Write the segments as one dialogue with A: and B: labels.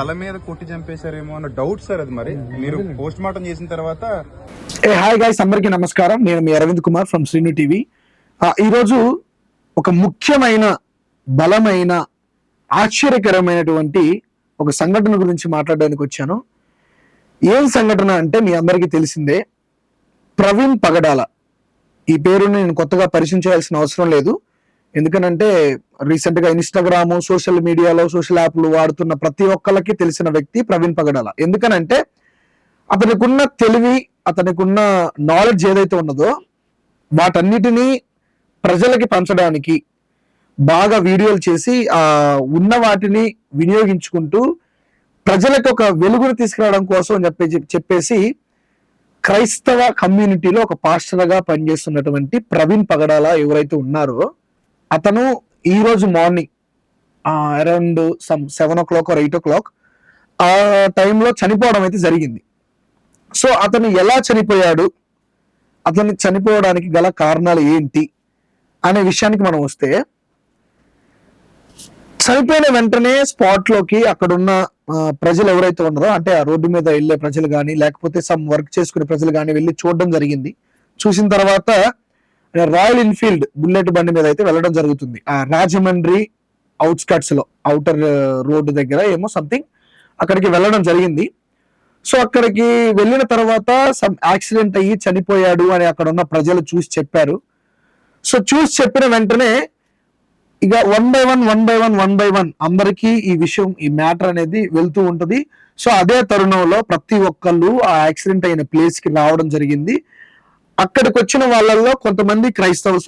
A: తల మీద కొట్టి చంపేశారేమో అన్న డౌట్ సార్ అది మరి. మీరు పోస్ట్ మార్టం చేసిన తర్వాత
B: ఏ హాయ్ గాయ్స్ అందరికీ నమస్కారం. నేను మీ అరవింద్ కుమార్ ఫ్రమ్ శ్రీను టీవీ ఈరోజు ఒక ముఖ్యమైన బలమైన ఆశ్చర్యకరమైనటువంటి ఒక సంఘటన గురించి మాట్లాడడానికి వచ్చాను. ఏం సంఘటన అంటే మీ అందరికీ తెలిసిందే ప్రవీణ్ పగడాల. ఈ పేరుని నేను కొత్తగా పరిచయం చేయాల్సిన అవసరం లేదు. ఎందుకనంటే రీసెంట్గా ఇన్స్టాగ్రామ్ సోషల్ మీడియాలో సోషల్ యాప్లు వాడుతున్న ప్రతి ఒక్కళ్ళకి తెలిసిన వ్యక్తి ప్రవీణ్ పగడాల. ఎందుకనంటే అతనికున్న తెలివి అతనికున్న నాలెడ్జ్ ఏదైతే ఉన్నదో వాటన్నిటినీ ప్రజలకి పంచడానికి బాగా వీడియోలు చేసి ఆ ఉన్న వాటిని వినియోగించుకుంటూ ప్రజలకు ఒక వెలుగును తీసుకురావడం కోసం అని చెప్పి చెప్పేసి క్రైస్తవ కమ్యూనిటీలో ఒక పాస్టర్గా పనిచేస్తున్నటువంటి ప్రవీణ్ పగడాల ఎవరైతే ఉన్నారో అతను ఈరోజు morning around some seven o'clock or eight o'clock ఆ టైంలో చనిపోవడం అయితే జరిగింది. సో అతను ఎలా చనిపోయాడు? అతను చనిపోవడానికి గల కారణాలు ఏంటి? అనే విషయానికి మనం వస్తే చనిపోయిన వెంటనే స్పాట్లోకి అక్కడున్న ప్రజలు ఎవరైతే ఉన్నారో అంటే ఆ రోడ్డు మీద వెళ్ళే ప్రజలు కానీ లేకపోతే సమ్ వర్క్ చేసుకునే ప్రజలు కానీ వెళ్ళి చూడడం జరిగింది. చూసిన తర్వాత రాయల్ ఎన్ఫీల్డ్ బుల్లెట్ బండి మీద అయితే వెళ్ళడం జరుగుతుంది. ఆ రాజమండ్రి అవుట్స్కట్స్లో అవుటర్ రోడ్డు దగ్గర ఏమో సంథింగ్ అక్కడికి వెళ్ళడం జరిగింది. సో అక్కడికి వెళ్ళిన తర్వాత సమ్ యాక్సిడెంట్ అయ్యి చనిపోయాడు అని అక్కడ ఉన్న ప్రజలు చూసి చెప్పారు. సో చూసి చెప్పిన వెంటనే ఇక one by one one by one one by one అందరికీ ఈ విషయం ఈ మ్యాటర్ అనేది వెళ్తూ ఉంటుంది. సో అదే తరుణంలో ప్రతి ఒక్కళ్ళు ఆ యాక్సిడెంట్ అయిన ప్లేస్కి రావడం జరిగింది. అక్కడికి వచ్చిన వాళ్ళల్లో కొంతమంది క్రైస్తవ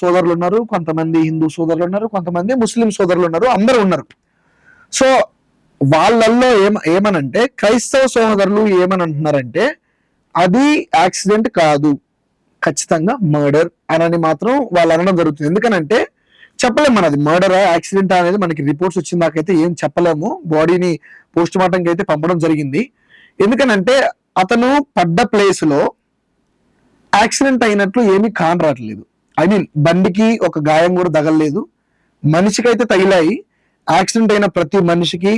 B: సోదరులు ఉన్నారు కొంతమంది హిందూ సోదరులు ఉన్నారు కొంతమంది ముస్లిం సోదరులు ఉన్నారు అందరూ ఉన్నారు. సో వాళ్ళల్లో ఏమ ఏమనంటే క్రైస్తవ సోదరులు ఏమని అంటున్నారంటే అది యాక్సిడెంట్ కాదు ఖచ్చితంగా మర్డర్ అని మాత్రం వాళ్ళు అనడం జరుగుతుంది. ఎందుకనంటే చెప్పలేము మనది మర్డర్ యాక్సిడెంట్ అనేది మనకి రిపోర్ట్స్ వచ్చిన దాకైతే ఏం చెప్పలేము. బాడీని పోస్ట్ మార్టంకి అయితే పంపడం జరిగింది. ఎందుకనంటే అతను పడ్డ ప్లేస్లో యాక్సిడెంట్ అయినట్లు ఏమీ కానరాట్లేదు. ఐ మీన్ బండికి ఒక గాయం కూడా తగలలేదు. మనిషికి అయితే తగిలాయి. యాక్సిడెంట్ అయిన ప్రతి మనిషికి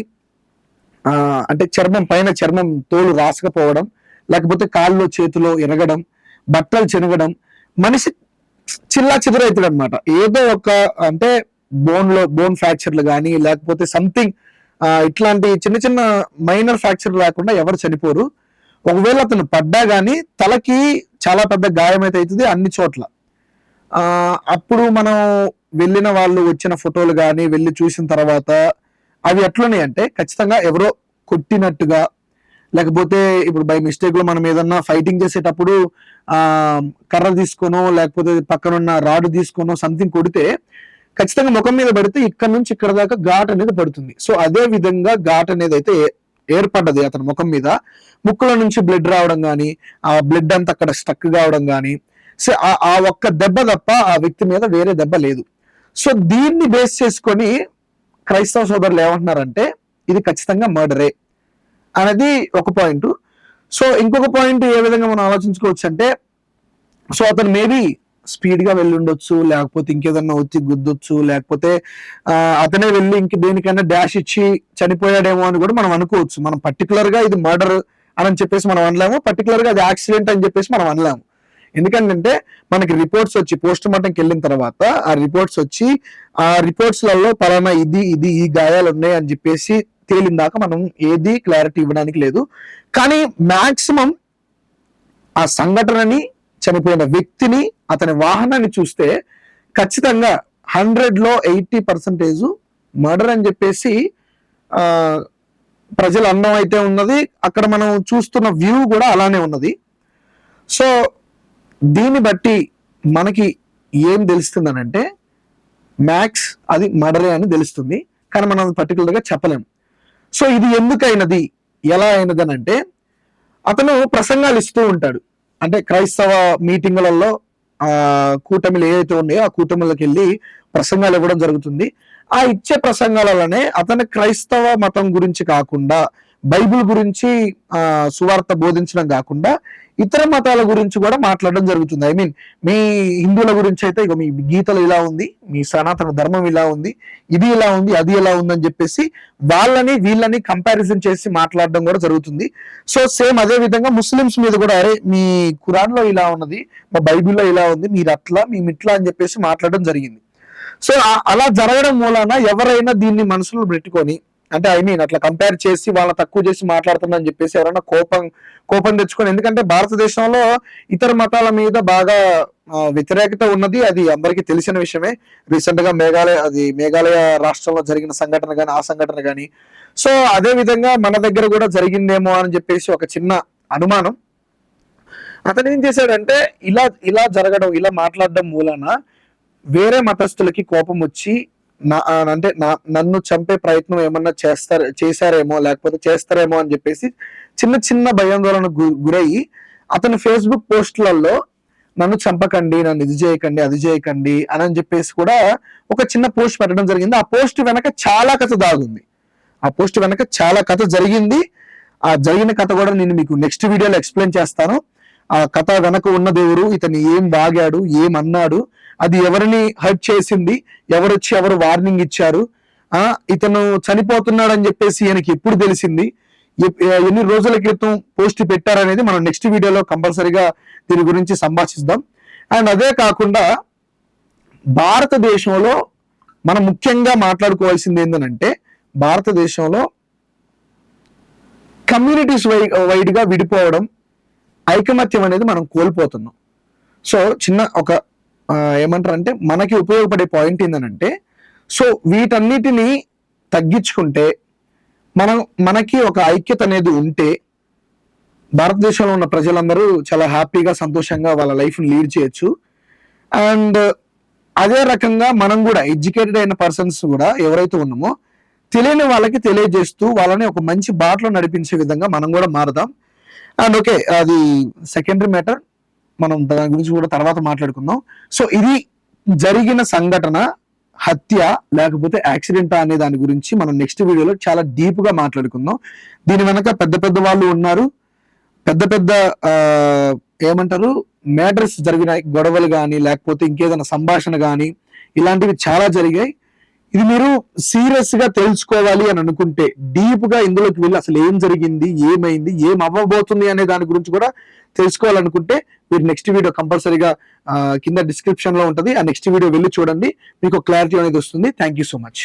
B: అంటే చర్మం పైన చర్మం తోలు రాసకపోవడం లేకపోతే కాళ్ళు చేతిలో ఎరగడం బట్టలు చెనగడం మనిషి చిల్లా చెదురైతాడు అనమాట ఏదో ఒక అంటే బోన్లో బోన్ ఫ్రాక్చర్లు కానీ లేకపోతే సంథింగ్ ఇట్లాంటి చిన్న చిన్న మైనర్ ఫ్రాక్చర్ లేకుండా ఎవరు చనిపోరు. ఒకవేళ అతను పడ్డా గానీ తలకి చాలా పెద్ద గాయం అయితే అవుతుంది అన్ని చోట్ల. అప్పుడు మనం వెళ్ళిన వాళ్ళు వచ్చిన ఫోటోలు కానీ వెళ్ళి చూసిన తర్వాత అవి ఎట్లున్నాయి అంటే ఖచ్చితంగా ఎవరో కొట్టినట్టుగా లేకపోతే ఇప్పుడు బై మిస్టేక్లో మనం ఏదన్నా ఫైటింగ్ చేసేటప్పుడు కర్ర తీసుకోనో లేకపోతే పక్కనున్న రాడ్ తీసుకోనో సంథింగ్ కొడితే ఖచ్చితంగా ముఖం మీద పడితే ఇక్కడ నుంచి ఇక్కడ దాకా ఘాట్ అనేది పడుతుంది. సో అదే విధంగా ఘాట్ అనేది అయితే ఏర్పడ్డది అతని ముఖం మీద. ముక్కులో నుంచి బ్లడ్ రావడం కానీ ఆ బ్లడ్ అంతా అక్కడ స్టక్ కావడం కానీ సో ఆ- ఆ ఒక్క దెబ్బ తప్ప ఆ వ్యక్తి మీద వేరే దెబ్బ లేదు. సో దీన్ని బేస్ చేసుకొని క్రైస్తవ సోదరులు ఏమంటున్నారంటే ఇది ఖచ్చితంగా మర్డరే అనేది ఒక పాయింట్ సో ఇంకొక పాయింట్ ఏ విధంగా మనం ఆలోచించుకోవచ్చు అంటే సో అతను మేబీ స్పీడ్గా వెళ్ళి లేకపోతే ఇంకేదన్నా వచ్చి గుద్దొచ్చు లేకపోతే అతనే వెళ్ళి ఇంక దేనికైనా డాష్ ఇచ్చి చనిపోయాడేమో అని కూడా మనం అనుకోవచ్చు. మనం పర్టికులర్గా ఇది మర్డర్ అని చెప్పేసి మనం అనలేము పర్టికులర్గా అది యాక్సిడెంట్ అని చెప్పేసి మనం అనలేము. ఎందుకంటే మనకి రిపోర్ట్స్ వచ్చి పోస్ట్ మార్టంకి వెళ్ళిన తర్వాత ఆ రిపోర్ట్స్ వచ్చి ఆ రిపోర్ట్స్లలో పలానా ఇది ఇది ఈ గాయాలు ఉన్నాయి అని చెప్పేసి తేలిందాక మనం ఏది క్లారిటీ ఇవ్వడానికి లేదు. కానీ మాక్సిమం ఆ సంఘటనని చనిపోయిన వ్యక్తిని అతని వాహనాన్ని చూస్తే ఖచ్చితంగా హండ్రెడ్లో ఎయిటీ పర్సెంటేజ్ మర్డర్ అని చెప్పేసి ప్రజల అన్నం అయితే ఉన్నది. అక్కడ మనం చూస్తున్న వ్యూ కూడా అలానే ఉన్నది. సో దీన్ని బట్టి మనకి ఏం తెలుస్తుందనంటే మ్యాక్స్ అది మర్డరే అని తెలుస్తుంది. కానీ మనం పర్టికులర్గా చెప్పలేం. సో ఇది ఎందుకైనది? ఎలా అయినది అంటే అతను ప్రసంగాలు ఇస్తూ ఉంటాడు. అంటే క్రైస్తవ మీటింగులలో ఆ కూటమిలు ఏవైతే ఉన్నాయో ఆ కూటమిలకు వెళ్ళి ప్రసంగాలు ఇవ్వడం జరుగుతుంది. ఆ ఇచ్చే ప్రసంగాలలోనే అతను క్రైస్తవ మతం గురించి కాకుండా బైబిల్ గురించి ఆ సువార్త బోధించడం కాకుండా ఇతర మతాల గురించి కూడా మాట్లాడడం జరుగుతుంది. ఐ మీన్ మీ హిందువుల గురించి అయితే ఇక మీ గీతలు ఇలా ఉంది మీ సనాతన ధర్మం ఇలా ఉంది ఇది ఇలా ఉంది అది ఇలా ఉంది అని చెప్పేసి వాళ్ళని వీళ్ళని కంపారిజన్ చేసి మాట్లాడడం కూడా జరుగుతుంది. సో సేమ్ అదే విధంగా ముస్లిమ్స్ మీద కూడా అరే మీ ఖురాన్లో ఇలా ఉన్నది మా బైబిల్లో ఇలా ఉంది మీరు అట్లా మేము ఇట్లా అని చెప్పేసి మాట్లాడడం జరిగింది. సో అలా జరగడం మూలాన ఎవరైనా దీన్ని మనసులో పెట్టుకొని అంటే ఐ మీన్ అట్లా కంపేర్ చేసి వాళ్ళ తక్కువ చేసి మాట్లాడుతుందని చెప్పేసి ఎవరైనా కోపం కోపం తెచ్చుకొని ఎందుకంటే భారతదేశంలో ఇతర మతాల మీద బాగా వ్యతిరేకత ఉన్నది. అది అందరికీ తెలిసిన విషయమే. రీసెంట్గా మేఘాలయ అది మేఘాలయ రాష్ట్రంలో జరిగిన సంఘటన కానీ ఆ సంఘటన కానీ సో అదే విధంగా మన దగ్గర కూడా జరిగిందేమో అని చెప్పేసి ఒక చిన్న అనుమానం. అతను ఏం చేశాడంటే ఇలా ఇలా జరగడం ఇలా మాట్లాడడం మూలన వేరే మతస్థులకి కోపం వచ్చి నా అంటే నా నన్ను చంపే ప్రయత్నం ఏమన్నా చేస్తారు చేశారేమో లేకపోతే చేస్తారేమో అని చెప్పేసి చిన్న చిన్న భయాందోళన గు- గురయ్యి అతని ఫేస్బుక్ పోస్టులలో నన్ను చంపకండి నన్ను ఇది చేయకండి అది చేయకండి అని అని చెప్పేసి కూడా ఒక చిన్న పోస్ట్ పెట్టడం జరిగింది. ఆ పోస్ట్ వెనక చాలా కథ దాగుంది. ఆ పోస్ట్ వెనక చాలా కథ జరిగింది. ఆ జరిగిన కథ కూడా నేను మీకు నెక్స్ట్ వీడియోలో ఎక్స్ప్లెయిన్ చేస్తాను. ఆ కథ వెనక ఉన్న దేవుడు ఇతను ఏం వాగాడు ఏం అన్నాడు అది ఎవరిని హర్ట్ చేసింది ఎవరొచ్చి ఎవరు వార్నింగ్ ఇచ్చారు ఆ ఇతను చనిపోతున్నాడు అని చెప్పేసి ఈయనకి ఎప్పుడు తెలిసింది ఎన్ని రోజుల క్రితం పోస్ట్ పెట్టారనేది మనం నెక్స్ట్ వీడియోలో కంపల్సరీగా దీని గురించి సంభాషిద్దాం అండ్ అదే కాకుండా భారతదేశంలో మనం ముఖ్యంగా మాట్లాడుకోవాల్సింది ఏంటంటే భారతదేశంలో కమ్యూనిటీస్ వై వైడ్గా విడిపోవడం ఐకమత్యం అనేది మనం కోల్పోతున్నాం. సో చిన్న ఒక ఏమంటారు అంటే మనకి ఉపయోగపడే పాయింట్ ఏంటంటే సో వీటన్నిటిని తగ్గించుకుంటే మనం మనకి ఒక ఐక్యత అనేది ఉంటే భారతదేశంలో ఉన్న ప్రజలందరూ చాలా హ్యాపీగా సంతోషంగా వాళ్ళ లైఫ్ని లీడ్ చేయొచ్చు. అండ్ అదే రకంగా మనం కూడా ఎడ్యుకేటెడ్ అయిన పర్సన్స్ కూడా ఎవరైతే ఉన్నామో తెలియని వాళ్ళకి తెలియజేస్తూ వాళ్ళని ఒక మంచి బాటలో నడిపించే విధంగా మనం కూడా మారుదాం. అండ్ ఓకే అది సెకండరీ మ్యాటర్ మనం దాని గురించి కూడా తర్వాత మాట్లాడుకుందాం. సో ఇది జరిగిన సంఘటన హత్య లేకపోతే యాక్సిడెంట్ అనే దాని గురించి మనం నెక్స్ట్ వీడియోలో చాలా డీప్గా మాట్లాడుకుందాం. దీని వెనక పెద్ద పెద్ద వాళ్ళు ఉన్నారు. పెద్ద పెద్ద ఏమంటారు? మ్యాటర్స్ జరిగినాయి గొడవలు కానీ లేకపోతే ఇంకేదైనా సంభాషణ కానీ ఇలాంటివి చాలా జరిగాయి. ఇది మీరు సీరియస్గా తెలుసుకోవాలి అని అనుకుంటే డీప్గా ఇందులోకి వెళ్ళి అసలు ఏం జరిగింది ఏమైంది ఏం అవ్వబోతుంది అనే దాని గురించి కూడా తెలుసుకోవాలనుకుంటే మీరు నెక్స్ట్ వీడియో కంపల్సరీగా కింద డిస్క్రిప్షన్లో ఉంటుంది. ఆ నెక్స్ట్ వీడియో వెళ్ళి చూడండి. మీకు క్లారిటీ అనేది వస్తుంది. Thank you so much